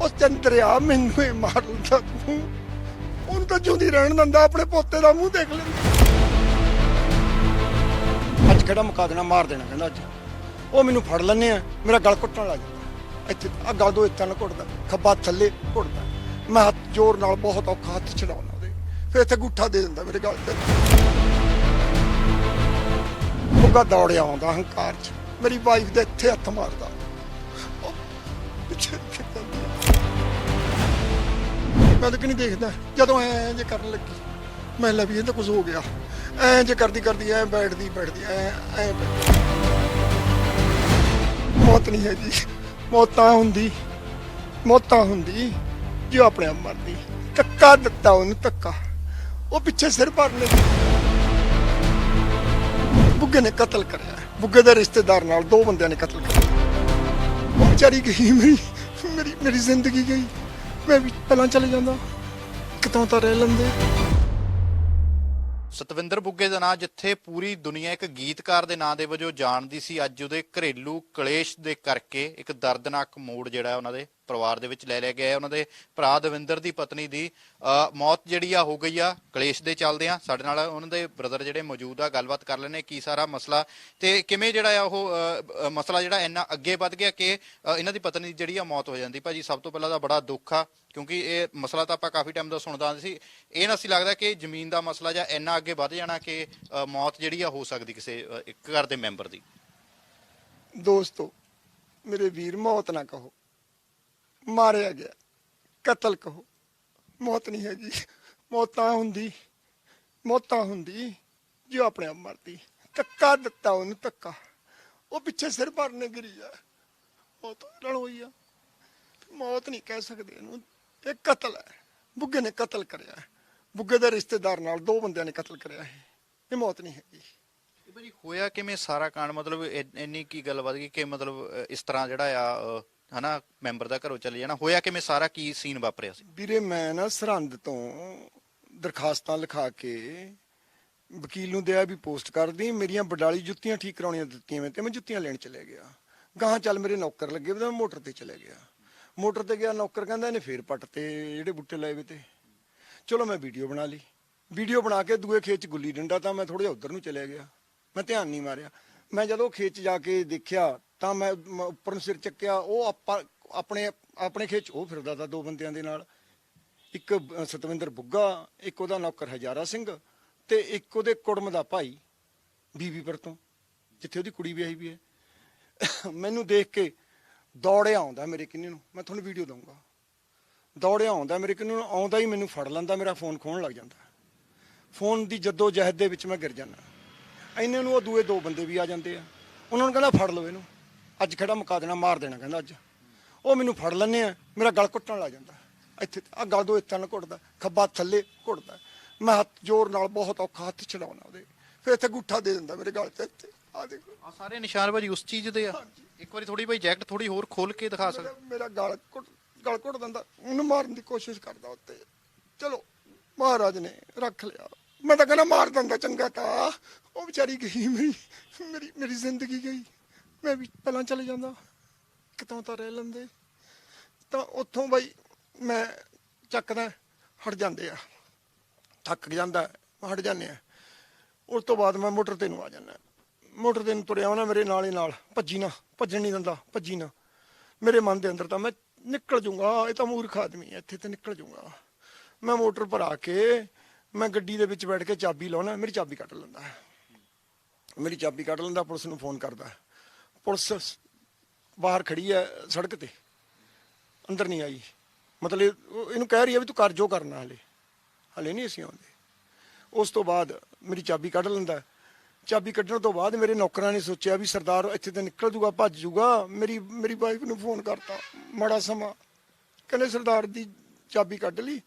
ਉਹ ਚੰਦਰਿਆ ਮੈਨੂੰ ਇਹ ਮਾਰ ਲਦਾ ਤੂੰ। ਉਹਨੂੰ ਤਾਂ ਜਿਉਂਦੀ ਰਹਿਣ ਦਿੰਦਾ, ਆਪਣੇ ਪੋਤੇ ਦਾ ਮੂੰਹ ਦੇਖ ਲੈ ਅੱਜ ਕਿਹੜਾ ਮੁਕਾ ਦੇਣਾ ਮਾਰ ਦੇਣਾ ਕਹਿੰਦਾ ਅੱਜ? ਉਹ ਮੈਨੂੰ ਫੜ ਲੈਣੇ ਆ, ਮੇਰਾ ਗਲ ਘੁੱਟਣ ਲੱਗ ਜਾਂਦਾ। ਇੱਥੇ ਆ ਗਲ ਦੋ ਇੱਥੇ ਨਾਲ ਘੁੱਟਦਾ, ਖੱਬਾ ਥੱਲੇ ਘੁੱਟਦਾ। ਮੈਂ ਹੱਥ ਜ਼ੋਰ ਨਾਲ ਬਹੁਤ ਔਖਾ ਹੱਥ ਛਡਾਉਣਾ ਉਹਦੇ। ਫਿਰ ਇੱਥੇ ਗੁੱਠਾ ਦੇ ਦਿੰਦਾ ਮੇਰੇ ਗਲ ਤੇ। ਮੁੱਗਾ ਦੌੜਿਆ ਆਉਂਦਾ ਹੰਕਾਰ ਚ। ਮੇਰੀ ਵਾਈਫ ਦੇ ਇੱਥੇ ਹੱਥ ਮਾਰਦਾ। ਮੈਂ ਤਾਂ ਕਿ ਨਹੀਂ ਦੇਖਦਾ? ਜਦੋਂ ਐ ਜੇ ਕਰਨ ਲੱਗੀ, ਮੈਂ ਲੱਭੀ ਇਹ ਤਾਂ ਕੁਝ ਹੋ ਗਿਆ। ਐ ਜੇ ਕਰਦੀ ਕਰਦੀ, ਐ ਬੈਠਦੀ ਬੈਠਦੀ, ਐ ਐ ਮੌਤ ਨਹੀਂ ਹੈ ਜੀ ਮੌਤਾਂ ਹੁੰਦੀ। ਮੌਤਾਂ ਹੁੰਦੀ ਜੋ ਆਪਣੇ ਆਪ ਮਰਦੀ। ਧੱਕਾ ਦਿੱਤਾ ਉਹਨੂੰ, ਧੱਕਾ। ਉਹ ਪਿੱਛੇ ਸਿਰ ਭਰਨੇ ਬੁੱਗੇ ਨੇ ਕਤਲ ਕਰਿਆ। ਬੁੱਗੇ ਦੇ ਰਿਸ਼ਤੇਦਾਰ ਨਾਲ ਦੋ ਬੰਦਿਆਂ ਨੇ ਕਤਲ ਕਰਿਆ। ਵਿਚਾਰੀ ਗਈ, ਮੇਰੀ ਮੇਰੀ ਮੇਰੀ ਜ਼ਿੰਦਗੀ ਗਈ। ਮੈਂ ਵੀ ਪਹਿਲਾਂ ਚਲੇ ਜਾਂਦਾ ਕਿਤੋਂ ਤਾਂ ਰਹਿ ਲੈਂਦੇ। ਸਤਵਿੰਦਰ ਬੁੱਗੇ ਦਾ ਨਾਂ ਜਿੱਥੇ ਪੂਰੀ ਦੁਨੀਆ ਇੱਕ ਗੀਤਕਾਰ ਦੇ ਨਾਂ ਦੇ ਵਜੋਂ ਜਾਣਦੀ ਸੀ, ਅੱਜ ਉਹਦੇ ਘਰੇਲੂ ਕਲੇਸ਼ ਦੇ ਕਰਕੇ ਇੱਕ ਦਰਦਨਾਕ ਮੋੜ ਜਿਹੜਾ ਉਹਨਾਂ ਦੇ ਪਰਿਵਾਰ ਦੇ ਵਿੱਚ ਲੈ ਲਿਆ ਗਿਆ ਹੈ ਉਹਨਾਂ ਦੇ ਭਰਾ ਦਵਿੰਦਰ ਦੀ ਪਤਨੀ ਦੀ। ਅ, ਮੌਤ ਜਿਹੜੀ ਆ ਹੋ ਗਈ ਆ ਕਲੇਸ਼ ਦੇ ਚੱਲਦੇ ਆ। ਸਾਡੇ ਨਾਲ ਉਹਨਾਂ ਦੇ ਬ੍ਰਦਰ ਜਿਹੜੇ ਮੌਜੂਦ ਆ ਗੱਲਬਾਤ ਕਰ ਲੈਣੇ ਕੀ ਸਾਰਾ ਮਸਲਾ। ਤੇ ਕਿਵੇਂ ਜਿਹੜਾ ਆ ਉਹ ਮਸਲਾ ਜਿਹੜਾ ਇੰਨਾ ਅੱਗੇ ਵੱਧ ਗਿਆ ਕਿ ਇਹਨਾਂ ਦੀ ਪਤਨੀ ਦੀ ਜਿਹੜੀ ਆ ਮੌਤ ਹੋ ਜਾਂਦੀ। ਭਾਜੀ ਸਭ ਤੋਂ ਪਹਿਲਾਂ ਤਾਂ ਬੜਾ ਦੁੱਖ ਆ ਕਿਉਂਕਿ ਇਹ ਮਸਲਾ ਤਾਂ ਆਪਾਂ ਕਾਫੀ ਟਾਈਮ ਦਾ ਸੁਣਦਾ ਆਉਂਦੇ ਸੀ। ਇਹ ਨਾ ਸੀ ਲੱਗਦਾ ਕਿ ਜ਼ਮੀਨ ਦਾ ਮਸਲਾ ਜਾਂ ਇੰਨਾ ਅੱਗੇ ਵੱਧ ਜਾਣਾ ਕਿ ਮੌਤ ਜਿਹੜੀ ਆ ਹੋ ਸਕਦੀ ਕਿਸੇ ਇੱਕ ਘਰ ਦੇ ਮੈਂਬਰ ਦੀ। ਦੋਸਤੋ ਮੇਰੇ ਵੀਰ ਮੌਤ ਨਾ ਕਹੋ। ਮਾਰਿਆ ਗਿਆ। ਕਤਲ ਕਹੋ। ਮੌਤ ਨਹੀਂ ਹੈਗੀ। ਮੌਤਾਂ ਹੁੰਦੀ ਮੌਤਾਂ ਹੁੰਦੀ ਜੋ ਆਪਣੇ ਆਪ ਮਰਦੀ। ਧੱਕਾ ਦਿੱਤਾ ਉਹਨੂੰ, ਧੱਕਾ। ਉਹ ਪਿੱਛੇ ਸਿਰ ਭਰਨੇ ਗਿਰੀ ਆ। ਉਹ ਤਾਂ ਨਾਲ ਹੋਈ ਆ। ਮੌਤ ਨਹੀਂ ਕਹਿ ਸਕਦੇ ਇਹਨੂੰ। ਇਹ ਕਤਲ ਹੈ। ਬੁੱਗੇ ਨੇ ਕਤਲ ਕਰਿਆ। ਬੁੱਗੇ ਦੇ ਰਿਸ਼ਤੇਦਾਰ ਨਾਲ ਦੋ ਬੰਦਿਆਂ ਨੇ ਕਤਲ ਕਰਿਆ ਹੈ ਇਹ ਮੌਤ ਨਹੀਂ ਹੈਗੀ। ਇਹ ਭਾਜੀ ਹੋਇਆ ਕਿਵੇਂ ਸਾਰਾ ਕਾਂਡ? ਮਤਲਬ ਇੰਨੀ ਕੀ ਗੱਲ ਵੱਧ ਗਈ ਕਿ ਮਤਲਬ ਇਸ ਤਰ੍ਹਾਂ ਜਿਹੜਾ ਆ ਹਨਾ, ਮੈਂਬਰ ਦਾ ਘਰੋਂ ਚਲੇ ਜਾਣਾ। ਹੋਇਆ ਕਿਵੇਂ? ਸਾਰਾ ਕੀ ਸੀਨ ਵਾਪਰਿਆ ਸੀ? ਵੀਰੇ, ਮੈਂ ਨਾ ਸਰਹੰਦ ਤੋਂ ਦਰਖਾਸਤਾਂ ਲਿਖਾ ਕੇ ਵਕੀਲ ਨੂੰ ਦਿਆ ਵੀ ਪੋਸਟ ਕਰਦੀ ਮੇਰੀਆਂ ਬਡਾਲੀ ਜੁੱਤੀਆਂ ਠੀਕ ਕਰਾਉਣੀਆਂ ਦਿੱਤੀਆਂ ਮੈਂ ਤੇ ਮੈਂ ਜੁੱਤੀਆਂ ਲੈਣ ਚਲੇ ਗਿਆ। ਗਾਹਾਂ ਚੱਲ ਮੇਰੇ ਨੌਕਰ ਲੱਗੇ ਵੀ ਮੈਂ ਮੋਟਰ ਤੇ ਚਲੇ ਗਿਆ। ਮੋਟਰ ਤੇ ਗਿਆ, ਨੌਕਰ ਕਹਿੰਦਾ ਇਹਨੇ ਫੇਰ ਪੱਟ ਤੇ ਜਿਹੜੇ ਬੁੱਟੇ ਲਾਏ ਵੇ ਤੇ। ਚਲੋ ਮੈਂ ਵੀਡੀਓ ਬਣਾ ਲਈ। ਵੀਡੀਓ ਬਣਾ ਕੇ ਦੂਏ ਖੇਤ ਚ ਗੁੱਲੀ ਡੰਡਾ ਤਾਂ ਮੈਂ ਥੋੜਾ ਜਿਹਾ ਉਧਰ ਨੂੰ ਚਲੇ ਗਿਆ। ਮੈਂ ਧਿਆਨ ਨਹੀਂ ਮਾਰਿਆ। ਮੈਂ ਜਦੋਂ ਖੇਤ ਚ ਜਾ ਕੇ ਦੇਖਿਆ ਤਾਂ ਮੈਂ ਮ ਉੱਪਰ ਨੂੰ ਸਿਰ ਚੱਕਿਆ ਉਹ ਆਪਾਂ ਆਪਣੇ ਆਪਣੇ ਖੇਤ ਚ ਉਹ ਫਿਰਦਾ ਤਾ ਦੋ ਬੰਦਿਆਂ ਦੇ ਨਾਲ। ਇੱਕ ਅ, ਸਤਵਿੰਦਰ ਬੁੱਗਾ ਇੱਕ ਉਹਦਾ ਨੌਕਰ ਹਜ਼ਾਰਾ ਸਿੰਘ ਤੇ ਇੱਕ ਉਹਦੇ ਕੁੜਮ ਦਾ ਭਾਈ ਬੀਬੀਪੁਰ ਤੋਂ ਜਿੱਥੇ ਉਹਦੀ ਕੁੜੀ ਵਿਆਹੀ ਵੀ ਹੈ। ਮੈਨੂੰ ਦੇਖ ਕੇ ਦੌੜਿਆ ਆਉਂਦਾ ਮੇਰੇ ਕਿੰਨੇ ਨੂੰ। ਮੈਂ ਤੁਹਾਨੂੰ ਵੀਡੀਓ ਦਊਂਗਾ। ਦੌੜਿਆ ਆਉਂਦਾ ਮੇਰੇ ਕਿੰਨੇ ਨੂੰ ਆਉਂਦਾ ਹੀ ਮੈਨੂੰ ਫੜ ਲੈਂਦਾ ਮੇਰਾ ਫੋਨ ਖੋਣ ਲੱਗ ਜਾਂਦਾ। ਫੋਨ ਦੀ ਜੱਦੋ ਜਹਿਦ ਦੇ ਵਿੱਚ ਮੈਂ ਗਿਰ ਜਾਂਦਾ। ਇੰਨੇ ਨੂੰ ਉਹ ਦੂਏ ਦੋ ਬੰਦੇ ਵੀ ਆ ਜਾਂਦੇ ਆ। ਉਹਨਾਂ ਨੂੰ ਕਹਿੰਦਾ ਫੜ ਲਓ ਇਹਨੂੰ। ਅੱਜ ਖੜਾ ਮੁਕਾ ਦੇਣਾ ਮਾਰ ਦੇਣਾ ਕਹਿੰਦਾ ਅੱਜ। ਉਹ ਮੈਨੂੰ ਫੜ ਲੈਣੇ ਆ ਮੇਰਾ ਗਲ ਘੁੱਟਣ ਲੱਗ ਜਾਂਦਾ। ਇੱਥੇ ਆ ਗਲ ਦੋ ਇੱਥੇ ਨਾਲ ਘੁੱਟਦਾ ਖੱਬਾ ਥੱਲੇ ਘੁੱਟਦਾ। ਮੈਂ ਹੱਥ ਜ਼ੋਰ ਨਾਲ ਬਹੁਤ ਔਖਾ ਹੱਥ ਛਡਾਉਣਾ ਉਹਦੇ। ਫਿਰ ਇੱਥੇ ਗੁੱਠਾ ਦੇ ਦਿੰਦਾ ਮੇਰੇ ਗਲ ਤੇ ਇੱਥੇ ਆ ਦੇਖੋ। ਆ ਸਾਰੇ ਨਿਸ਼ਾਨ ਭਾਜੀ ਉਸ ਚੀਜ਼ ਦੇ ਆ। ਇੱਕ ਵਾਰੀ ਥੋੜੀ ਭਾਈ ਜੈਕਟ ਥੋੜੀ ਹੋਰ ਖੋਲ ਕੇ ਦਿਖਾ ਸਕਦੇ। ਮੇਰਾ- ਮੇਰਾ ਗਲ ਘੁੱਟ ਗਲ ਘੁੱਟ ਦਿੰਦਾ। ਉਹਨੂੰ ਮਾਰਨ ਦੀ ਕੋਸ਼ਿਸ਼ ਕਰਦਾ ਉੱਤੇ। ਚਲੋ ਮਹਾਰਾਜ ਨੇ ਰੱਖ ਲਿਆ। ਮੈਂ ਤਾਂ ਕਹਿੰਦਾ ਮਾਰ ਦਿੰਦਾ ਚੰਗਾ ਤਾਂ। ਉਹ ਵਿਚਾਰੀ ਗਈ ਮੇਰੀ ਮੇਰੀ ਮੇਰੀ ਜ਼ਿੰਦਗੀ ਗਈ। ਮੈਂ ਵੀ ਪਹਿਲਾਂ ਚਲੇ ਜਾਂਦਾ। ਕਿਤੋਂ ਤਾਂ ਰਹਿ ਲੈਂਦੇ। ਤਾਂ ਉੱਥੋਂ ਬਾਈ ਮੈਂ ਚੱਕਦਾ, ਹਟ ਜਾਂਦੇ ਆ। ਥੱਕ ਜਾਂਦਾ ਹਟ ਜਾਂਦੇ ਆ। ਉਸ ਤੋਂ ਬਾਅਦ ਮੈਂ ਮੋਟਰ ਤੇ ਨੂੰ ਆ ਜਾਂਦਾ। ਮੋਟਰ ਤੇ ਨੂੰ ਤੁਰਿਆ ਆਉਣਾ ਮੇਰੇ ਨਾਲ ਹੀ ਨਾਲ, ਭੱਜੀ ਨਾ, ਭੱਜਣ ਨਹੀਂ ਦਿੰਦਾ, ਭੱਜੀ ਨਾ। ਮੇਰੇ ਮਨ ਦੇ ਅੰਦਰ ਤਾਂ ਮੈਂ ਨਿਕਲ ਜੂੰਗਾ ਇਹ ਤਾਂ ਮੂਰਖ ਆਦਮੀ ਹੈ ਇੱਥੇ ਤੇ ਨਿਕਲ ਜੂੰਗਾ ਮੈਂ ਮੋਟਰ ਪਰ ਆ ਕੇ, ਮੈਂ ਗੱਡੀ ਦੇ ਵਿੱਚ ਬੈਠ ਕੇ ਚਾਬੀ ਲਾਉਣਾ, ਮੇਰੀ ਚਾਬੀ ਕੱਟ ਲੈਂਦਾ। ਮੇਰੀ ਚਾਬੀ ਕੱਟ ਲੈਂਦਾ, ਪੁਲਿਸ ਨੂੰ ਫੋਨ ਕਰਦਾ। ਪੁਲਿਸ ਬਾਹਰ ਖੜੀ ਹੈ ਸੜਕ ਤੇ। ਅੰਦਰ ਨਹੀਂ ਆਈ। ਮਤਲਬ ਇਹਨੂੰ ਕਹਿ ਰਹੀ ਹੈ ਵੀ ਤੂੰ ਕਰ ਜੋ ਕਰਨਾ ਹਲੇ। ਹਲੇ ਨਹੀਂ ਅਸੀਂ ਆਉਂਦੇ। ਉਸ ਤੋਂ ਬਾਅਦ ਮੇਰੀ ਚਾਬੀ ਕੱਢ ਲੈਂਦਾ। ਚਾਬੀ ਕੱਢਣ ਤੋਂ ਬਾਅਦ ਮੇਰੇ ਨੌਕਰਾਂ ਨੇ ਸੋਚਿਆ ਵੀ ਸਰਦਾਰ ਇੱਥੇ ਤੇ ਨਿਕਲ ਜੂਗਾ, ਭੱਜ ਜੂਗਾ। ਮੇਰੀ ਮੇਰੀ ਵਾਈਫ ਨੂੰ ਫੋਨ ਕਰਤਾ ਮਾੜਾ ਸਮਾਂ। ਕਹਿੰਦੇ ਸਰਦਾਰ ਦੀ ਚਾਬੀ ਕੱਢ ਲਈ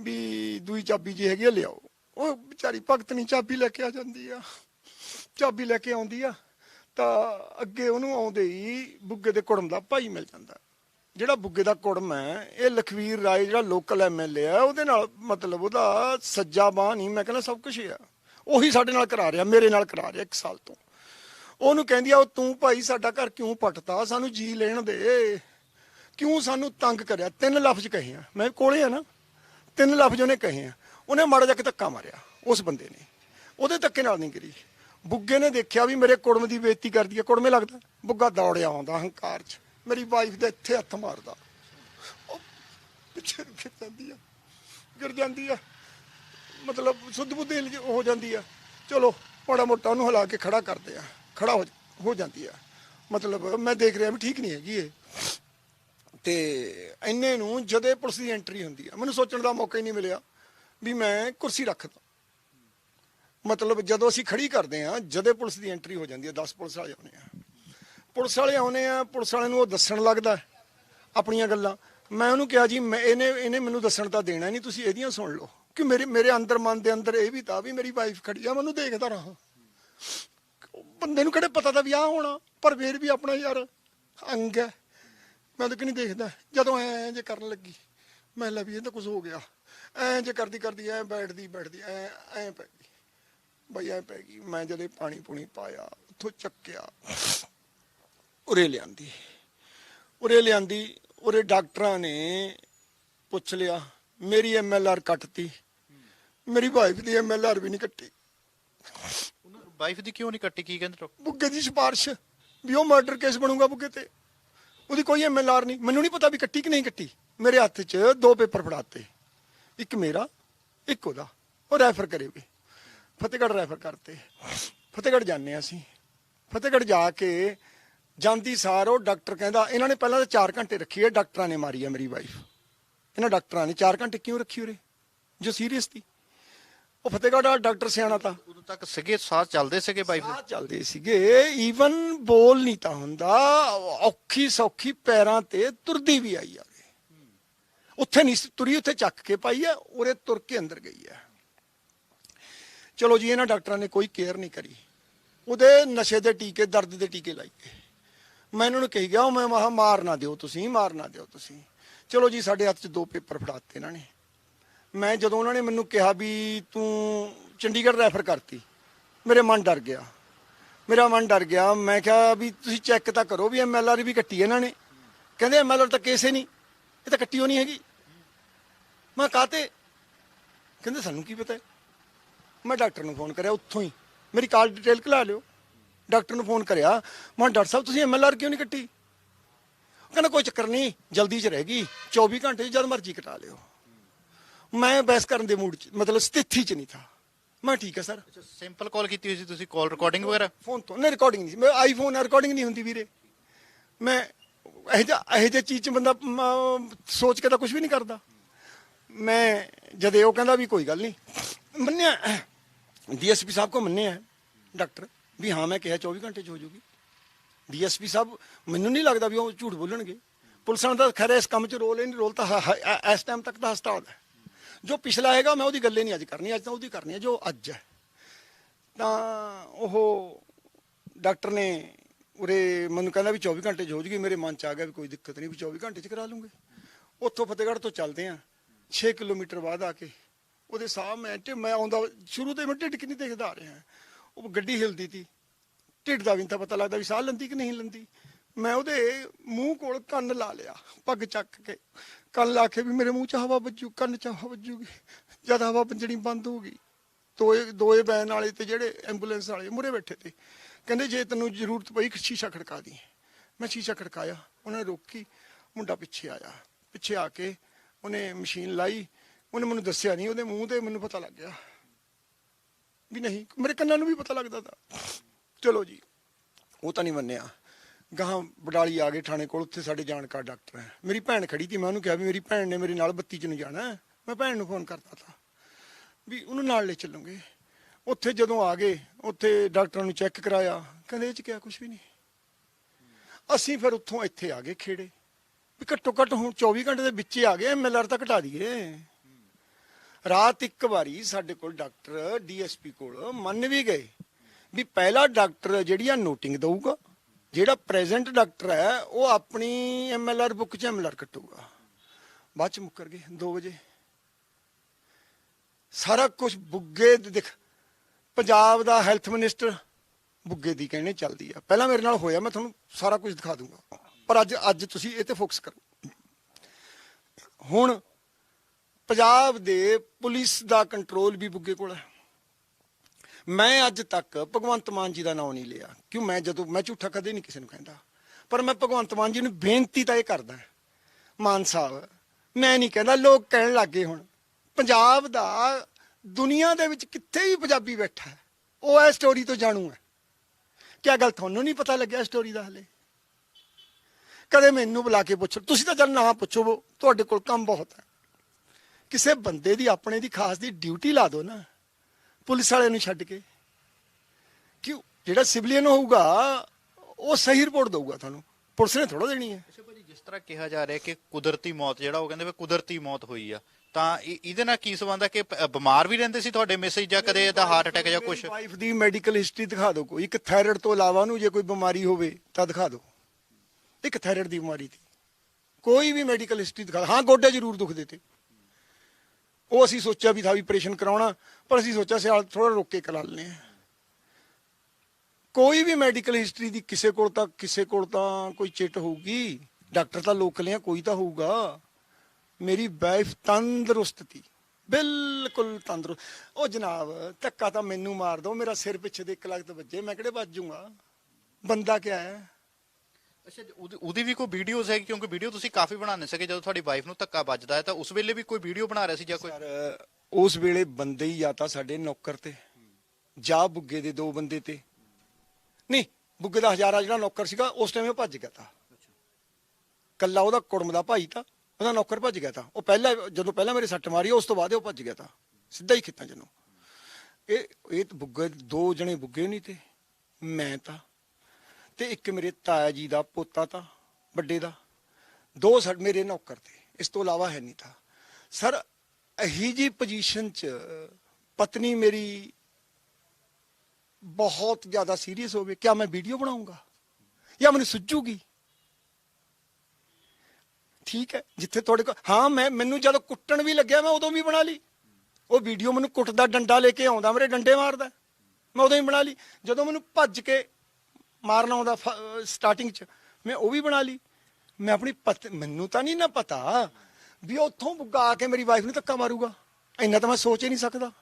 ਵੀ ਦੂਈ ਚਾਬੀ ਜੀ ਹੈਗੀ ਆ ਲਿਆਓ। ਉਹ ਵਿਚਾਰੀ ਭਗਤ ਨਹੀਂ ਚਾਬੀ ਲੈ ਕੇ ਆ ਜਾਂਦੀ ਆ। ਚਾਬੀ ਲੈ ਕੇ ਆਉਂਦੀ ਆ। ਤਾਂ ਅੱਗੇ ਉਹਨੂੰ ਆਉਂਦੇ ਹੀ ਬੁੱਗੇ ਦੇ ਕੁੜਮ ਦਾ ਭਾਈ ਮਿਲ ਜਾਂਦਾ। ਜਿਹੜਾ ਬੁੱਗੇ ਦਾ ਕੁੜਮ ਹੈ, ਇਹ ਲਖਵੀਰ ਰਾਏ ਜਿਹੜਾ ਲੋਕਲ ਐਮਐਲਏ ਆ ਉਹਦੇ ਨਾਲ ਮਤਲਬ ਉਹਦਾ ਸੱਜਾ ਬਾਹ ਨਹੀਂ, ਮੈਂ ਕਹਿੰਦਾ ਸਭ ਕੁਝ ਆ। ਉਹੀ ਸਾਡੇ ਨਾਲ ਕਰਾ ਰਿਹਾ, ਮੇਰੇ ਨਾਲ ਕਰਾ ਰਿਹਾ ਇੱਕ ਸਾਲ ਤੋਂ। ਉਹਨੂੰ ਕਹਿੰਦੀ ਆ, ਉਹ ਤੂੰ ਭਾਈ ਸਾਡਾ ਘਰ ਕਿਉਂ ਪੱਟਤਾ? ਸਾਨੂੰ ਜੀ ਲੈਣ ਦੇ। ਕਿਉਂ ਸਾਨੂੰ ਤੰਗ ਕਰਿਆ? ਤਿੰਨ ਲਫ਼ਜ਼ ਕਹੇ ਆ। ਮੈਂ ਕੋਲੇ ਆ ਨਾ। ਤਿੰਨ ਲਫ਼ਜ਼ ਉਹਨੇ ਕਹੇ ਆ। ਉਹਨੇ ਮਾੜਾ ਜਿਹਾ ਧੱਕਾ ਮਾਰਿਆ ਉਸ ਬੰਦੇ ਨੇ। ਉਹਦੇ ਧੱਕੇ ਨਾਲ ਨਹੀਂ ਗਿਰੀ। ਬੁੱਗੇ ਨੇ ਦੇਖਿਆ ਵੀ ਮੇਰੇ ਕੁੜਮ ਦੀ ਬੇਇੱਜ਼ਤੀ ਕਰਦੀ ਹੈ। ਕੁੜਮੇ ਲੱਗਦਾ, ਬੁੱਗਾ ਦੌੜਿਆ ਆਉਂਦਾ ਹੰਕਾਰ 'ਚ। ਮੇਰੀ ਵਾਈਫ ਦੇ ਇੱਥੇ ਹੱਥ ਮਾਰਦਾ। ਉਹ ਪਿੱਛੇ ਨੂੰ ਜਾਂਦੀ ਆ, ਗਿਰ ਜਾਂਦੀ ਆ। ਮਤਲਬ ਸੁੱਧ ਬੁੱਧੀ ਹੋ ਜਾਂਦੀ ਆ। ਚਲੋ, ਮਾੜਾ ਮੋਟਾ ਉਹਨੂੰ ਹਿਲਾ ਕੇ ਖੜਾ ਕਰਦੇ ਆ। ਖੜਾ ਹੋ ਹੋ ਜਾਂਦੀ ਆ। ਮਤਲਬ ਮੈਂ ਦੇਖ ਰਿਹਾ ਵੀ ਠੀਕ ਨਹੀਂ ਹੈਗੀ ਇਹ। ਤੇ ਇੰਨੇ ਨੂੰ ਜਦੇ ਪੁਲਿਸ ਦੀ ਐਂਟਰੀ ਹੁੰਦੀ ਆ, ਮੈਨੂੰ ਸੋਚਣ ਦਾ ਮੌਕਾ ਹੀ ਨਹੀਂ ਮਿਲਿਆ ਵੀ ਮੈਂ ਕੁਰਸੀ ਰੱਖਦਾ। ਮਤਲਬ ਜਦੋਂ ਅਸੀਂ ਖੜੀ ਕਰਦੇ ਆ ਜਦੇ ਪੁਲਿਸ ਦੀ ਐਂਟਰੀ ਹੋ ਜਾਂਦੀ ਹੈ 10 ਪੁਲਿਸ ਵਾਲੇ ਆਉਂਦੇ ਆ। ਪੁਲਿਸ ਵਾਲੇ ਆਉਂਦੇ ਆ, ਪੁਲਿਸ ਵਾਲਿਆਂ ਨੂੰ ਉਹ ਦੱਸਣ ਲੱਗਦਾ ਆਪਣੀਆਂ ਗੱਲਾਂ। ਮੈਂ ਉਹਨੂੰ ਕਿਹਾ, ਜੀ, ਮੈਂ ਇਹਨੇ ਇਹਨੇ ਮੈਨੂੰ ਦੱਸਣ ਤਾਂ ਦੇਣਾ ਨਹੀਂ, ਤੁਸੀਂ ਇਹਦੀਆਂ ਸੁਣ ਲਓ। ਕਿ ਮੇਰੇ ਮੇਰੇ ਅੰਦਰ, ਮਨ ਦੇ ਅੰਦਰ ਇਹ ਵੀ ਤਾਂ ਵੀ ਮੇਰੀ ਵਾਈਫ ਖੜੀ ਆ ਮੈਨੂੰ ਦੇਖਦਾ ਰਹਾ। ਬੰਦੇ ਨੂੰ ਕਿਹੜੇ ਪਤਾ ਤਾਂ ਵੀ ਆਹ ਹੋਣਾ, ਪਰ ਫੇਰ ਵੀ ਆਪਣਾ ਯਾਰ ਅੰਗ ਹੈ। ਮੈਂ ਤਾਂ ਕਿ ਨਹੀਂ ਦੇਖਦਾ? ਜਦੋਂ ਐ ਜੇ ਕਰਨ ਲੱਗੀ, ਮੈਂ ਲੱਭੀ ਇਹ ਤਾਂ ਕੁਝ ਹੋ ਗਿਆ। ਐ ਜੇ ਕਰਦੀ ਕਰਦੀ ਐ ਬੈਠਦੀ ਬੈਠਦੀ, ਐ ਐ ਪੈ ਗਈ। ਬਈ ਐ ਪੈ ਗਈ। ਮੈਂ ਜਦੋਂ ਪਾਣੀ ਪੂਣੀ ਪਾਇਆ ਉੱਥੋਂ ਚੱਕਿਆ। ਉਰੇ ਲਿਆਂਦੀ। ਉਰੇ ਲਿਆਂਦੀ ਉਰੇ ਡਾਕਟਰਾਂ ਨੇ ਪੁੱਛ ਲਿਆ ਮੇਰੀ ਐਮਐਲਆਰ ਕੱਟਤੀ। ਮੇਰੀ ਵਾਈਫ ਦੀ ਐਮਐਲਆਰ ਵੀ ਨਹੀਂ ਕੱਟੀ। ਵਾਈਫ ਦੀ ਕਿਉਂ ਨਹੀਂ ਕੱਟੀ? ਕੀ ਕਹਿੰਦੇ ਡਾਕਟਰ? ਬੁੱਗੇ ਦੀ ਸਿਫਾਰਿਸ਼ ਵੀ ਉਹ ਮਰਡਰ ਕੇਸ ਬਣੂਗਾ ਬੁੱਗੇ ਤੇ। ਉਹਦੀ ਕੋਈ ਐਮਐਲਆਰ ਨਹੀਂ ਮੈਨੂੰ ਨਹੀਂ ਪਤਾ ਵੀ ਕੱਟੀ ਕਿ ਨਹੀਂ ਕੱਟੀ। ਮੇਰੇ ਹੱਥ 'ਚ ਦੋ ਪੇਪਰ ਫੜਾਤੇ। ਇੱਕ ਮੇਰਾ ਇੱਕ ਉਹਦਾ। ਉਹ ਰੈਫਰ ਕਰੇ ਵੀ। ਫਤਿਹਗੜ੍ਹ ਰੈਫਰ ਕਰਤੇ। ਫਤਿਹਗੜ੍ਹ ਜਾਂਦੇ ਅਸੀਂ। ਫਤਿਹਗੜ੍ਹ ਜਾ ਕੇ ਜਾਂਦੀ ਸਾਰ ਉਹ ਡਾਕਟਰ ਕਹਿੰਦਾ ਇਹਨਾਂ ਨੇ ਪਹਿਲਾਂ ਤਾਂ 4 ਘੰਟੇ ਰੱਖੀ ਹੈ ਡਾਕਟਰਾਂ ਨੇ ਮਾਰੀ ਹੈ ਮੇਰੀ ਵਾਈਫ ਇਹਨਾਂ ਡਾਕਟਰਾਂ ਨੇ 4 ਘੰਟੇ ਕਿਉਂ ਰੱਖੀ ਉਰੇ? ਜੋ ਸੀਰੀਅਸ ਸੀ। ਉਹ ਫਤਿਹਗੜ੍ਹ ਦਾ ਡਾਕਟਰ ਸਿਆਣਾ ਤਾਂ। ਉਦੋਂ ਤੱਕ ਸਿਗੇ ਸਾਹ ਚੱਲਦੇ ਸੀਗੇ ਦੇ ਸਾਹ ਚੱਲਦੇ ਸੀਗੇ। ਈਵਨ ਬੋਲ ਨਹੀਂ ਤਾਂ ਹੁੰਦਾ। ਔਖੀ ਸੌਖੀ ਪੈਰਾਂ ਤੇ ਤੁਰਦੀ ਵੀ ਆਈ ਆ। ਉੱਥੇ ਨਹੀਂ ਤੁਰੀ ਉੱਥੇ ਚੱਕ ਕੇ ਪਾਈ ਆ ਉਰੇ ਤੁਰ ਕੇ ਅੰਦਰ ਗਈ ਆ ਚਲੋ ਜੀ, ਇਹਨਾਂ ਡਾਕਟਰਾਂ ਨੇ ਕੋਈ ਕੇਅਰ ਨਹੀਂ ਕਰੀ। ਉਹਦੇ ਨਸ਼ੇ ਦੇ ਟੀਕੇ, ਦਰਦ ਦੇ ਟੀਕੇ ਲਾਈਏ ਮੈਂ ਇਹਨਾਂ ਨੂੰ ਕਹੀ ਗਿਆ, ਉਹ ਮੈਂ ਮਹਾ ਮਾਰ ਨਾ ਦਿਓ ਤੁਸੀਂ, ਮਾਰ ਨਾ ਦਿਓ ਤੁਸੀਂ। ਚਲੋ ਜੀ, ਸਾਡੇ ਹੱਥ 'ਚ ਦੋ ਪੇਪਰ ਫੜਾਤੇ ਇਹਨਾਂ ਨੇ। ਮੈਂ ਜਦੋਂ ਉਹਨਾਂ ਨੇ ਮੈਨੂੰ ਕਿਹਾ ਵੀ ਤੂੰ ਚੰਡੀਗੜ੍ਹ ਰੈਫਰ ਕਰਤੀ, ਮੇਰੇ ਮਨ ਡਰ ਗਿਆ। ਮੇਰਾ ਮਨ ਡਰ ਗਿਆ। ਮੈਂ ਕਿਹਾ ਵੀ ਤੁਸੀਂ ਚੈੱਕ ਤਾਂ ਕਰੋ ਵੀ ਐਮਐਲਆਰ ਵੀ ਕੱਟੀ ਇਹਨਾਂ ਨੇ। ਕਹਿੰਦੇ ਐਮਐਲਆਰ ਤਾਂ ਕੇਸ ਹੀ ਨਹੀਂ, ਇਹ ਤਾਂ ਕੱਟੀ ਹੋ ਨਹੀਂ ਹੈਗੀ। ਮੈਂ ਕਾਤੇ ਕਹਿੰਦੇ, ਸਾਨੂੰ ਕੀ ਪਤਾ ਮੈਂ ਡਾਕਟਰ ਨੂੰ ਫੋਨ ਕਰਿਆ ਉੱਥੋਂ ਹੀ। ਮੇਰੀ ਕਾਲ ਡਿਟੇਲ ਖਲਾ ਲਿਓ। ਡਾਕਟਰ ਨੂੰ ਫੋਨ ਕਰਿਆ ਮੈਂ ਡਾਕਟਰ ਸਾਹਿਬ ਤੁਸੀਂ ਐਮਐਲਆਰ ਕਿਉਂ ਨਹੀਂ ਕੱਟੀ? ਕਹਿੰਦਾ ਕੋਈ ਚੱਕਰ ਨਹੀਂ ਜਲਦੀ 'ਚ ਰਹਿ ਗਈ। 24 ਘੰਟੇ ਜਦ ਮਰਜ਼ੀ ਕਟਾ ਲਿਓ। ਮੈਂ ਬਹਿਸ ਕਰਨ ਦੇ ਮੂਡ 'ਚ ਮਤਲਬ ਸਥਿਤੀ 'ਚ ਨਹੀਂ ਥਾ। ਮੈਂ ਠੀਕ ਹੈ ਸਰ। ਸਿੰਪਲ ਕਾਲ ਕੀਤੀ ਹੋਈ ਸੀ ਤੁਸੀਂ ਕਾਲ ਰਿਕਾਰਡਿੰਗ ਵਗੈਰਾ? ਫੋਨ ਤੋਂ ਨਹੀਂ ਰਿਕਾਰਡਿੰਗ ਨਹੀਂ। ਮੈਂ ਆਈਫੋਨ ਨਾਲ ਰਿਕਾਰਡਿੰਗ ਨਹੀਂ ਹੁੰਦੀ ਵੀਰੇ। ਮੈਂ ਇਹ ਜਿਹਾ ਇਹ ਜਿਹੀ ਚੀਜ਼ 'ਚ ਬੰਦਾ ਸੋਚ ਕੇ ਤਾਂ ਕੁਝ ਵੀ ਨਹੀਂ ਕਰਦਾ। ਮੈਂ ਜਦ ਇਹ ਉਹ ਕਹਿੰਦਾ ਵੀ ਕੋਈ ਗੱਲ ਨਹੀਂ ਮੰਨਿਆ ਡੀਐਸਪੀ ਸਾਹਿਬ ਕੋ ਮੰਨੇ ਮੰਨਿਆ ਡਾਕਟਰ, ਵੀ ਹਾਂ ਮੈਂ ਕਿਹਾ 24 ਘੰਟੇ 'ਚ ਹੋ ਜਾਊਗੀ ਡੀਐਸਪੀ ਸਾਹਿਬ ਮੈਨੂੰ ਨਹੀਂ ਲੱਗਦਾ ਵੀ ਉਹ ਝੂਠ ਬੋਲਣਗੇ। ਪੁਲਿਸ ਵਾਲਿਆਂ ਦਾ ਖੈਰ ਇਸ ਕੰਮ 'ਚ ਰੋਲ ਹੀ ਨਹੀਂ, ਰੋਲ ਤਾਂ ਹ- ਇਸ ਟਾਈਮ ਤੱਕ ਤਾਂ ਹਸਪਤਾਲ ਹੈ। ਜੋ ਪਿਛਲਾ ਹੈਗਾ ਮੈਂ ਉਹਦੀ ਗੱਲੇ ਨਹੀਂ ਅੱਜ ਕਰਨੀ, ਅੱਜ ਤਾਂ ਉਹਦੀ ਕਰਨੀ ਹੈ ਜੋ ਅੱਜ ਹੈ। ਤਾਂ ਉਹ ਡਾਕਟਰ ਨੇ ਉਰੇ ਮੈਨੂੰ ਕਹਿੰਦਾ ਵੀ 24 ਘੰਟੇ 'ਚ ਹੋ ਜੂਗੀ, ਮੇਰੇ ਮਨ 'ਚ ਆ ਗਿਆ ਵੀ ਕੋਈ ਦਿੱਕਤ ਨਹੀਂ, ਵੀ 24 ਘੰਟੇ 'ਚ ਕਰਾ ਲੂੰਗੇ। ਉੱਥੋਂ ਫਤਿਹਗੜ੍ਹ ਤੋਂ ਚੱਲਦੇ ਆ 6 ਕਿਲੋਮੀਟਰ ਬਾਅਦ ਆ ਕੇ ਉਹਦੇ ਸਾਹ ਮੈਂ ਤੇ ਮੈਂ ਆਉਂਦਾ, ਸ਼ੁਰੂ ਤੇ ਮੈਂ ਢਿੱਡ ਕਿ ਨਹੀਂ ਦੇਖਦਾ ਆ ਰਿਹਾ ਉਹ ਗੱਡੀ ਹਿਲਦੀ ਤੀ। ਢਿੱਡ ਦਾ ਵੀ ਨੀ ਤਾਂ ਪਤਾ ਲੱਗਦਾ ਵੀ ਸਾਹ ਲੰਦੀ ਕਿ ਨਹੀਂ ਲੰਦੀ। ਮੈਂ ਉਹਦੇ ਮੂੰਹ ਕੋਲ ਕੰਨ ਲਾ ਲਿਆ, ਪੱਗ ਚੱਕ ਕੇ। ਕੰਨ ਲਾ ਕੇ ਵੀ ਮੇਰੇ ਮੂੰਹ 'ਚ ਹਵਾ ਵੱਜੂ, ਕੰਨ 'ਚ ਹਵਾ ਵੱਜੂਗੀ। ਜਦ ਹਵਾ ਵੱਜਣੀ ਬੰਦ ਹੋ ਗਈ, ਦੋਏ ਦੋਏ ਬੈਨ ਵਾਲੇ ਤੇ ਜਿਹੜੇ ਐਂਬੂਲੈਂਸ ਵਾਲੇ ਮੁਰੇ ਬੈਠੇ ਤੇ। ਕਹਿੰਦੇ, ਜੇ ਤੈਨੂੰ ਜ਼ਰੂਰਤ ਪਈ ਸ਼ੀਸ਼ਾ ਖੜਕਾ ਦੀ। ਮੈਂ ਸ਼ੀਸ਼ਾ ਖੜਕਾਇਆ, ਉਹਨੇ ਰੋਕੀ, ਮੁੰਡਾ ਪਿੱਛੇ ਆਇਆ। ਪਿੱਛੇ ਆ ਕੇ ਉਹਨੇ ਮਸ਼ੀਨ ਲਾਈ ਉਹਨੇ ਮੈਨੂੰ ਦੱਸਿਆ ਨਹੀਂ, ਉਹਦੇ ਮੂੰਹ ਤੇ ਮੈਨੂੰ ਪਤਾ ਲੱਗ ਗਿਆ। ਵੀ ਨਹੀਂ, ਮੇਰੇ ਕੰਨਾਂ ਨੂੰ ਵੀ ਪਤਾ ਲੱਗਦਾ ਤਾਂ। ਚਲੋ ਜੀ, ਉਹ ਤਾਂ ਨਹੀਂ ਮੰਨਿਆ। ਗਾਹਾਂ ਬਡਾਲੀ ਆ ਗਏ ਥਾਣੇ ਕੋਲ, ਉੱਥੇ ਸਾਡੇ ਜਾਣਕਾਰ ਡਾਕਟਰ ਹੈ। ਮੇਰੀ ਭੈਣ ਖੜੀ ਸੀ, ਮੈਂ ਉਹਨੂੰ ਕਿਹਾ ਵੀ ਮੇਰੀ ਭੈਣ ਨੇ ਮੇਰੇ ਨਾਲ ਬੱਤੀ ਚ ਨੂੰ ਜਾਣਾ ਮੈਂ ਭੈਣ ਨੂੰ ਫੋਨ ਕਰਤਾ ਤਾ, ਵੀ ਉਹਨੂੰ ਨਾਲ ਲੈ ਚੱਲੂਗੇ। ਉੱਥੇ ਜਦੋਂ ਆ ਗਏ, ਉੱਥੇ ਡਾਕਟਰਾਂ ਨੂੰ ਚੈੱਕ ਕਰਾਇਆ। ਕਹਿੰਦੇ ਇਹ ਚ ਕਿਹਾ ਕੁਝ ਵੀ ਨਹੀਂ। ਅਸੀਂ ਫਿਰ ਉੱਥੋਂ ਇੱਥੇ ਆ ਗਏ ਖੇੜੇ। ਵੀ ਘੱਟੋ ਘੱਟ ਹੁਣ 24 ਘੰਟੇ ਦੇ ਵਿੱਚ ਆ ਗਏ ਐਮਐਲਆਰ ਤਾਂ ਘਟਾ ਦਈਏ। ਰਾਤ ਇੱਕ ਵਾਰੀ ਸਾਡੇ ਕੋਲ ਡਾਕਟਰ ਡੀਐਸਪੀ ਕੋਲ ਮੰਨ ਵੀ ਗਏ ਵੀ ਪਹਿਲਾ ਡਾਕਟਰ ਜਿਹੜੀ ਆ ਨੋਟਿੰਗ ਦਊਗਾ, ਜਿਹੜਾ ਪ੍ਰੈਜ਼ੈਂਟ ਡਾਕਟਰ ਹੈ, ਉਹ ਆਪਣੀ ਐਮਐਲਆਰ ਬੁੱਕ 'ਚ ਐਮਐਲਆਰ ਕੱਟੂਗਾ ਬਾਅਦ ਚ ਮੁੱਕਰ ਗਏ 2 ਵਜੇ। ਸਾਰਾ ਕੁਝ ਬੁੱਗੇ ਦਿਖ, ਪੰਜਾਬ ਦਾ ਹੈਲਥ ਮਿਨਿਸਟਰ ਬੁੱਗੇ ਦੀ ਕਹਿਣੇ ਚੱਲਦੀ ਆ। ਪਹਿਲਾਂ ਮੇਰੇ ਨਾਲ ਹੋਇਆ, ਮੈਂ ਤੁਹਾਨੂੰ ਸਾਰਾ ਕੁਝ ਦਿਖਾ ਦੂੰਗਾ। ਪਰ ਅੱਜ ਅੱਜ ਤੁਸੀਂ ਇਹ ਤੇ ਫੋਕਸ ਕਰੋ। ਹੁਣ ਪੰਜਾਬ ਦੇ ਪੁਲਿਸ ਦਾ ਕੰਟਰੋਲ ਵੀ ਬੁੱਗੇ ਕੋਲ ਹੈ। ਮੈਂ ਅੱਜ ਤੱਕ ਭਗਵੰਤ ਮਾਨ ਜੀ ਦਾ ਨਾਮ ਨਹੀਂ ਲਿਆ। ਕਿਉਂ? ਮੈਂ ਜਦੋਂ, ਮੈਂ ਝੂਠਾ ਕਦੇ ਨਹੀਂ ਕਿਸੇ ਨੂੰ ਕਹਿੰਦਾ। ਪਰ ਮੈਂ ਭਗਵੰਤ ਮਾਨ ਜੀ ਨੂੰ ਬੇਨਤੀ ਤਾਂ ਇਹ ਕਰਦਾ ਮਾਨ ਸਾਹਿਬ, ਮੈਂ ਨਹੀਂ ਕਹਿੰਦਾ ਲੋਕ ਕਹਿਣ ਲੱਗੇ ਹੁਣ। ਪੰਜਾਬ ਦਾ, ਦੁਨੀਆ ਦੇ ਵਿੱਚ ਕਿੱਥੇ ਵੀ ਪੰਜਾਬੀ ਬੈਠਾ ਹੈ, ਉਹ ਇਹ ਸਟੋਰੀ ਤੋਂ ਜਾਣੂ ਹੈ। ਕਿਆ ਗੱਲ ਤੁਹਾਨੂੰ ਨਹੀਂ ਪਤਾ ਲੱਗਿਆ ਸਟੋਰੀ ਦਾ ਹਲੇ? ਕਦੇ ਮੈਨੂੰ ਬੁਲਾ ਕੇ ਪੁੱਛੋ। ਤੁਸੀਂ ਤਾਂ ਚੱਲ ਨਾ ਪੁੱਛੋ ਉਹ ਤੁਹਾਡੇ ਕੋਲ ਕੰਮ ਬਹੁਤ ਹੈ। ਕਿਸੇ ਬੰਦੇ ਦੀ ਆਪਣੇ ਦੀ ਖਾਸ ਦੀ ਡਿਊਟੀ ਲਾ ਦਿਓ ਨਾ ਪੁਲਿਸ ਵਾਲੇ ਨੂੰ ਛੱਡ ਕੇ। ਕਿਉਂ? ਜਿਹੜਾ ਸਿਵਲੀਅਨ ਹੋਊਗਾ ਉਹ ਸਹੀ ਰਿਪੋਰਟ ਦਊਗਾ ਤੁਹਾਨੂੰ। ਪੁਲਿਸ ਨੇ ਥੋੜਾ ਦੇਣੀ ਹੈ। ਅੱਛਾ ਭਾਜੀ ਜਿਸ ਤਰ੍ਹਾਂ ਕਿਹਾ ਜਾ ਰਿਹਾ ਕਿ ਕੁਦਰਤੀ ਮੌਤ ਜਿਹੜਾ ਉਹ ਕਹਿੰਦੇ ਵੀ ਕੁਦਰਤੀ ਮੌਤ ਹੋਈ ਆ ਤਾਂ ਇਹ- ਇਹਦੇ ਨਾਲ ਕੀ ਸੰਬੰਧ ਹੈ ਕਿ ਬਿਮਾਰ ਵੀ ਰਹਿੰਦੇ ਸੀ ਤੁਹਾਡੇ ਮੈਸੇਜ ਜਾਂ ਕਦੇ ਇਹਦਾ ਹਾਰਟ ਅਟੈਕ ਜਾਂ ਕੁਝ ਵਾਈਫ ਦੀ ਮੈਡੀਕਲ ਹਿਸਟਰੀ ਦਿਖਾ ਦਿਓ ਕੋਈ। ਇੱਕ ਥਾਇਰਾਇਡ ਤੋਂ ਇਲਾਵਾ ਉਹਨੂੰ ਜੇ ਕੋਈ ਬਿਮਾਰੀ ਹੋਵੇ ਤਾਂ ਦਿਖਾ ਦਿਓ। ਇੱਕ ਥਾਇਰਾਇਡ ਦੀ ਬਿਮਾਰੀ ਸੀ। ਕੋਈ ਵੀ ਮੈਡੀਕਲ ਹਿਸਟਰੀ ਦਿਖਾ ਹਾਂ ਗੋਡੇ ਜ਼ਰੂਰ ਦੁਖਦੇ ਤੇ। ਉਹ ਅਸੀਂ ਸੋਚਿਆ ਵੀ ਥਾ ਵੀ ਆਪਰੇਸ਼ਨ ਕਰਾਉਣਾ, ਪਰ ਅਸੀਂ ਸੋਚਿਆ ਸਿਆਲ ਥੋੜਾ ਰੋਕ ਕੇ ਕਰਾ ਲੈਂਦੇ ਹਾਂ। ਕੋਈ ਵੀ ਮੈਡੀਕਲ ਹਿਸਟਰੀ ਦੀ ਕਿਸੇ ਕੋਲ ਤਾਂ, ਕਿਸੇ ਕੋਲ ਤਾਂ ਕੋਈ ਚਿੱਟ ਹੋਊਗੀ। ਡਾਕਟਰ ਤਾਂ ਲੋਕ ਲਿਆ ਕੋਈ ਤਾਂ ਹੋਊਗਾ। ਮੇਰੀ ਵਾਈਫ ਤੰਦਰੁਸਤ ਸੀ। ਬਿਲਕੁਲ ਤੰਦਰੁਸਤ। ਉਹ ਜਨਾਬ, ਧੱਕਾ ਤਾਂ ਮੈਨੂੰ ਮਾਰ ਦੋ ਮੇਰਾ ਸਿਰ ਪਿੱਛੇ ਦੇ ਇੱਕ ਲਗਤ ਵੱਜੇ। ਮੈਂ ਕਿਹੜੇ ਵੱਜ ਜਾਊਂਗਾ ਬੰਦਾ ਕਿਆ ਹੈ? ਅੱਛਾ ਜੀ, ਉਹਦੀ ਉਹਦੀ ਵੀ ਕੋਈ ਵੀਡੀਓਜ਼ ਹੈ ਕਿਉਂਕਿ ਵੀਡੀਓ ਤੁਸੀਂ ਕਾਫੀ ਬਣਾਉਂਦੇ ਸੀਗੇ ਜਦੋਂ ਤੁਹਾਡੀ ਵਾਈਫ ਨੂੰ ਧੱਕਾ ਵੱਜਦਾ ਹੈ ਤਾਂ ਉਸ ਵੇਲੇ ਵੀ ਕੋਈ ਵੀਡੀਓ ਬਣਾ ਰਿਹਾ ਸੀ ਜਾਂ ਕੋਈ ਸਰ ਉਸ ਵੇਲੇ ਬੰਦੇ ਹੀ ਜਾਂ ਤਾਂ ਸਾਡੇ ਨੌਕਰ ਤੇ ਜਾਂ ਬੁੱਗੇ ਦੇ ਦੋ ਬੰਦੇ ਤੇ। ਨਹੀਂ ਬੁੱਗੇ ਦਾ ਹਜ਼ਾਰਾ ਜਿਹੜਾ ਨੌਕਰ ਸੀਗਾ ਉਸ ਟਾਈਮ ਉਹ ਭੱਜ ਗਿਆ ਤਾਂ। ਕੱਲਾ ਉਹਦਾ ਕੁੜਮ ਦਾ ਭਾਈ ਤਾਂ ਉਹਦਾ ਨੌਕਰ ਭੱਜ ਗਿਆ ਤਾਂ। ਉਹ ਪਹਿਲਾਂ ਜਦੋਂ ਪਹਿਲਾਂ ਮੇਰੇ ਸੱਟ ਮਾਰੀ ਉਸ ਤੋਂ ਬਾਅਦ ਉਹ ਭੱਜ ਗਿਆ ਤਾਂ। ਸਿੱਧਾ ਹੀ ਖਿੱਤਾਂ ਜਨੂੰ ਇਹ ਇਹ ਬੁੱਗੇ ਦੋ ਜਣੇ ਬੁੱਗੇ ਨਹੀਂ ਤੇ ਮੈਂ ਤਾਂ। ਤੇ ਇੱਕ ਮੇਰੇ ਤਾਇਆ ਜੀ ਦਾ ਪੋਤਾ ਤਾਂ, ਵੱਡੇ ਦਾ। ਦੋ ਸੜ ਮੇਰੇ ਨੌਕਰ ਤੇ। ਇਸ ਤੋਂ ਇਲਾਵਾ ਹੈ ਨਹੀਂ ਤਾਂ। ਸਰ ਅਹੀ ਜੀ ਪੋਜੀਸ਼ਨ 'ਚ ਪਤਨੀ ਮੇਰੀ ਬਹੁਤ ਜ਼ਿਆਦਾ ਸੀਰੀਅਸ ਹੋਵੇ, ਕਿਆ ਮੈਂ ਵੀਡੀਓ ਬਣਾਉਂਗਾ? ਜਾਂ ਮੈਨੂੰ ਸੁੱਜੂਗੀ ਠੀਕ ਹੈ, ਜਿੱਥੇ ਤੁਹਾਡੇ ਕੋਲ ਹਾਂ, ਮੈਂ ਮੈਨੂੰ ਜਦੋਂ ਕੁੱਟਣ ਵੀ ਲੱਗਿਆ, ਮੈਂ ਉਦੋਂ ਵੀ ਬਣਾ ਲਈ। ਉਹ ਵੀਡੀਓ ਮੈਨੂੰ ਕੁੱਟਦਾ, ਡੰਡਾ ਲੈ ਕੇ ਆਉਂਦਾ, ਮੇਰੇ ਡੰਡੇ ਮਾਰਦਾ। ਮੈਂ ਉਦੋਂ ਹੀ ਬਣਾ ਲਈ। ਜਦੋਂ ਮੈਨੂੰ ਭੱਜ ਕੇ ਮਾਰਨਾ ਆਉਂਦਾ ਸਟਾਰਟਿੰਗ 'ਚ। ਮੈਂ ਉਹ ਵੀ ਬਣਾ ਲਈ। ਮੈਂ ਆਪਣੀ ਮੈਨੂੰ ਤਾਂ ਨਹੀਂ ਨਾ ਪਤਾ ਵੀ ਉੱਥੋਂ ਬੁੱਗਾ ਆ ਕੇ ਮੇਰੀ ਵਾਈਫ ਨੂੰ ਧੱਕਾ ਮਾਰੂਗਾ। ਇੰਨਾ ਤਾਂ ਮੈਂ ਸੋਚ ਹੀ ਨਹੀਂ ਸਕਦਾ।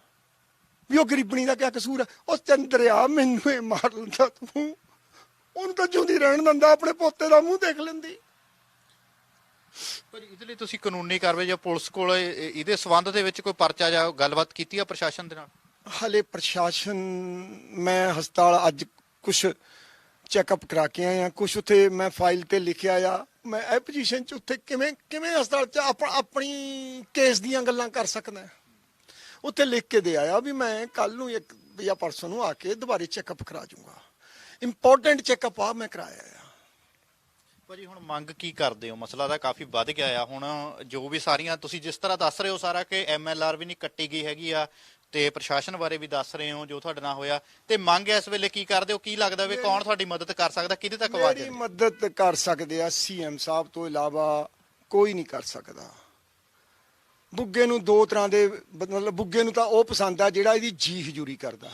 ਵੀ ਉਹ ਗਰੀਬਣੀ ਦਾ ਕਿਆ ਕਸੂਰ ਹੈ ਉਹ ਚੰਦਰਿਆ ਮੈਨੂੰ ਇਹ ਮਾਰ ਲੈਂਦਾ ਤੂੰ। ਉਹਨੂੰ ਤਾਂ ਜਿਉਂਦੀ ਰਹਿਣ ਦਿੰਦਾ ਆਪਣੇ ਪੋਤੇ ਦਾ ਮੂੰਹ ਦੇਖ ਲੈਂਦੀ। ਪਰ ਇਹਦੇ ਲਈ ਤੁਸੀਂ ਕਾਨੂੰਨੀ ਕਾਰਵਾਈ ਜਾਂ ਪੁਲਿਸ ਕੋਲ ਇਹ- ਇਹ- ਇਹਦੇ ਸਬੰਧ ਦੇ ਵਿੱਚ ਕੋਈ ਪਰਚਾ ਜਾਂ ਗੱਲਬਾਤ ਕੀਤੀ ਆ ਪ੍ਰਸ਼ਾਸਨ ਦੇ ਨਾਲ? ਹਲੇ ਪ੍ਰਸ਼ਾਸਨ ਮੈਂ ਹਸਪਤਾਲ ਅੱਜ ਕੁਝ ਚੈੱਕਅਪ ਕਰਾ ਕੇ ਆਇਆ ਕੁਝ ਉਥੇ ਮੈਂ ਫਾਈਲ ਤੇ ਲਿਖਿਆ ਆ। ਮੈਂ ਇਹ ਪੋਜੀਸ਼ਨ ਚ ਉੱਥੇ ਕਿਵੇਂ ਕਿਵੇਂ ਹਸਪਤਾਲ ਚ ਆਪਣੀ ਕੇਸ ਦੀਆਂ ਗੱਲਾਂ ਕਰ ਸਕਦਾ ਉੱਥੇ ਲਿਖ ਕੇ ਦੇ ਆਇਆ ਵੀ ਮੈਂ ਕੱਲ ਨੂੰ ਇੱਕ ਜਾਂ ਪਰਸੋਂ ਨੂੰ ਆ ਕੇ ਦੁਬਾਰੇ ਚੈੱਕਅਪ ਕਰਾ ਜਾਊਂਗਾ ਇੰਪੋਰਟੈਂਟ ਚੈੱਕਅਪ ਆ, ਮੈਂ ਕਰਾਇਆ ਆ। ਭਾਜੀ, ਹੁਣ ਮੰਗ ਕੀ ਕਰਦੇ ਹੋ? ਮਸਲਾ ਤਾਂ ਕਾਫੀ ਵੱਧ ਗਿਆ ਆ। ਹੁਣ ਜੋ ਵੀ ਸਾਰੀਆਂ ਤੁਸੀਂ ਜਿਸ ਤਰ੍ਹਾਂ ਦੱਸ ਰਹੇ ਹੋ ਸਾਰਾ ਕਿ ਐਮਐਲਆਰ ਵੀ ਨਹੀਂ ਕੱਟੀ ਗਈ ਹੈਗੀ ਆ ਤੇ ਪ੍ਰਸ਼ਾਸਨ ਬਾਰੇ ਵੀ ਦੱਸ ਰਹੇ ਹੋ ਜੋ ਤੁਹਾਡੇ ਨਾਲ ਹੋਇਆ। ਤੇ ਮੰਗ ਇਸ ਵੇਲੇ ਕੀ ਕਰਦੇ ਹੋ? ਕੀ ਲੱਗਦਾ ਵੀ ਕੌਣ ਤੁਹਾਡੀ ਮਦਦ ਕਰ ਸਕਦਾ? ਕਿਹਦੇ ਤੱਕ ਆਵਾਜ਼ ਮੇਰੀ? ਮਦਦ ਕਰ ਸਕਦੇ ਆ ਸੀਐਮ ਸਾਹਿਬ ਤੋਂ ਇਲਾਵਾ ਕੋਈ ਨਹੀਂ ਕਰ ਸਕਦਾ। ਬੁੱਗੇ ਨੂੰ ਦੋ ਤਰ੍ਹਾਂ ਦੇ ਮਤਲਬ ਬੁੱਗੇ ਨੂੰ ਤਾਂ ਉਹ ਪਸੰਦ ਆ ਜਿਹੜਾ ਇਹਦੀ ਜੀ ਹਜੂਰੀ ਕਰਦਾ।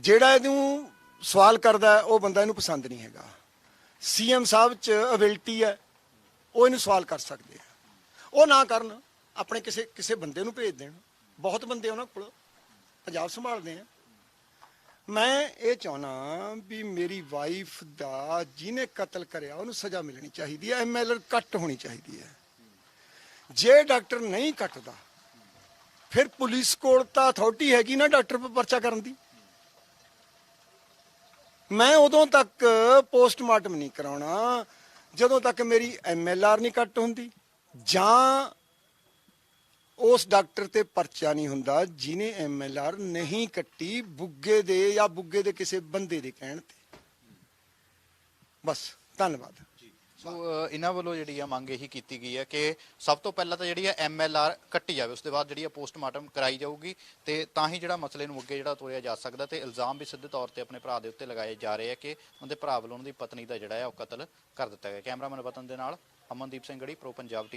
ਜਿਹੜਾ ਇਹਨੂੰ ਸਵਾਲ ਕਰਦਾ ਉਹ ਬੰਦਾ ਇਹਨੂੰ ਪਸੰਦ ਨਹੀਂ ਹੈਗਾ। ਸੀਐਮ ਸਾਹਿਬ ਚ ਅਬਿਲਿਟੀ ਹੈ ਉਹ ਇਹਨੂੰ ਸਵਾਲ ਕਰ ਸਕਦੇ ਆ। ਉਹ ਨਾ ਕਰਨ ਆਪਣੇ ਕਿਸੇ ਕਿਸੇ ਬੰਦੇ ਨੂੰ ਭੇਜ ਦੇਣ। ਬਹੁਤ ਬੰਦੇ ਉਹਨਾਂ ਕੋਲ ਪੰਜਾਬ ਸੰਭਾਲਦੇ ਆ। ਮੈਂ ਇਹ ਚਾਹਣਾ ਵੀ ਮੇਰੀ ਵਾਈਫ ਦਾ ਜਿਹਨੇ ਕਤਲ ਕਰਿਆ, ਉਹਨੂੰ ਸਜ਼ਾ ਮਿਲਣੀ ਚਾਹੀਦੀ ਹੈ ਐਮਐਲਆਰ ਕੱਟ ਹੋਣੀ ਚਾਹੀਦੀ ਹੈ। ਜੇ ਡਾਕਟਰ ਨਹੀਂ ਕੱਟਦਾ, ਫਿਰ ਪੁਲਿਸ ਕੋਲ ਤਾਂ ਅਥਾਰਟੀ ਹੈਗੀ ਨਾ ਡਾਕਟਰ 'ਤੇ ਪਰਚਾ ਕਰਨ ਦੀ। ਮੈਂ ਉਦੋਂ ਤੱਕ ਪੋਸਟਮਾਰਟਮ ਨਹੀਂ ਕਰਾਉਣਾ, ਜਦੋਂ ਤੱਕ ਮੇਰੀ ਐਮਐਲਆਰ ਨਹੀਂ ਕੱਟ ਹੁੰਦੀ, ਜਾਂ ਉਸ ਡਾਕਟਰ ਤੇ ਪਰਚਾ ਨਹੀਂ ਹੁੰਦਾ ਜਿਨੇ ਐਮਐਲਆਰ ਨਹੀਂ ਕੱਟੀ ਬੁੱਗੇ ਦੇ ਜਾਂ ਬੁੱਗੇ ਦੇ ਕਿਸੇ ਬੰਦੇ ਦੇ ਕਹਿਣ ਤੇ। ਬਸ, ਧੰਨਵਾਦ। ਸੋ ਇਹਨਾਂ ਵੱਲੋਂ ਜਿਹੜੀ ਆ ਮੰਗ ਇਹੀ ਕੀਤੀ ਗਈ ਹੈ ਕਿ ਸਭ ਤੋਂ ਪਹਿਲਾਂ ਤਾਂ ਜਿਹੜੀ ਆ ਐਮਐਲਆਰ ਕੱਟੀ ਜਾਵੇ, ਉਸ ਤੋਂ ਬਾਅਦ ਜਿਹੜੀ ਆ ਪੋਸਟਮਾਰਟਮ ਕਰਾਈ ਜਾਊਗੀ ਤੇ ਤਾਂ ਹੀ ਜਿਹੜਾ ਮਸਲੇ ਨੂੰ ਅੱਗੇ ਜਿਹੜਾ ਤੋਰਿਆ ਜਾ ਸਕਦਾ ਤੇ ਇਲਜ਼ਾਮ ਵੀ ਸਿੱਧੇ ਤੌਰ ਤੇ ਆਪਣੇ ਭਰਾ ਦੇ ਉੱਤੇ ਲਗਾਏ ਜਾ ਰਹੇ ਆ ਕਿ ਉਹਦੇ ਭਰਾ ਵੱਲੋਂ ਉਹਦੀ ਪਤਨੀ ਦਾ ਜਿਹੜਾ ਆ ਉਹ ਕਤਲ ਕਰ ਦਿੱਤਾ ਗਿਆ। ਕੈਮਰਾਮੈਨ ਵਤਨ ਦੇ ਨਾਲ ਅਮਨਦੀਪ ਸਿੰਘ ਗੜੀ ਪ੍ਰੋ ਪੰਜਾਬ ਟੀਵੀ